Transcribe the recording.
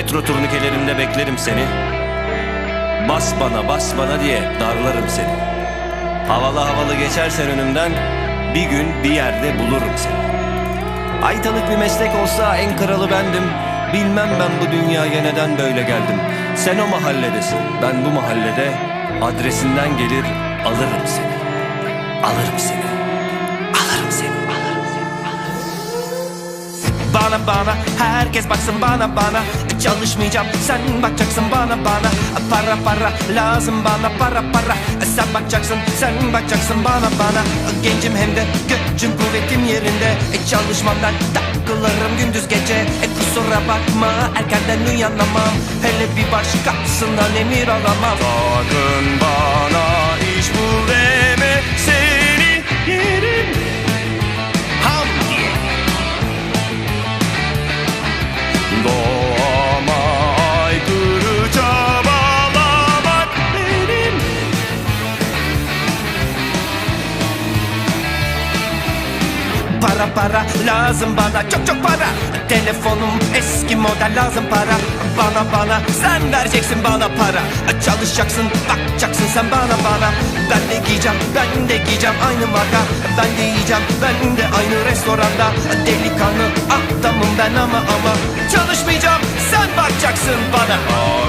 Metro turnikelerinde beklerim seni. Bas bana bas bana diye darlarım seni. Havalı havalı geçersen önümden bir gün bir yerde bulurum seni. Aytalık bir meslek olsa en kralı bendim. Bilmem ben bu dünyaya neden böyle geldim. Sen o mahalledesin, ben bu mahallede. Adresinden gelir alırım seni. Alırım seni. Alırım seni. Alırım seni. Bana bana herkes baksın bana bana Çalışmayacağım. Sen bakacaksın bana bana Para para lazım bana para para. Sen bakacaksın sen bakacaksın bana bana. Gencim hem de gücüm kuvvetim yerinde. E, Çalışmam ben takılırım gündüz gece. E, Kusura bakma erkenden uyanamam. Hele bir başkasından emir alamam. Sakın bana Para para. Lazım bana çok çok para. Telefonum eski model lazım para. Bana bana. Sen vereceksin bana para. Çalışacaksın bakacaksın sen bana bana. Ben de giyeceğim ben de giyeceğim aynı marka. Ben de yiyeceğim ben de aynı restoranda. Delikanlı adamım ben ama ama. Çalışmayacağım sen bakacaksın bana. oh.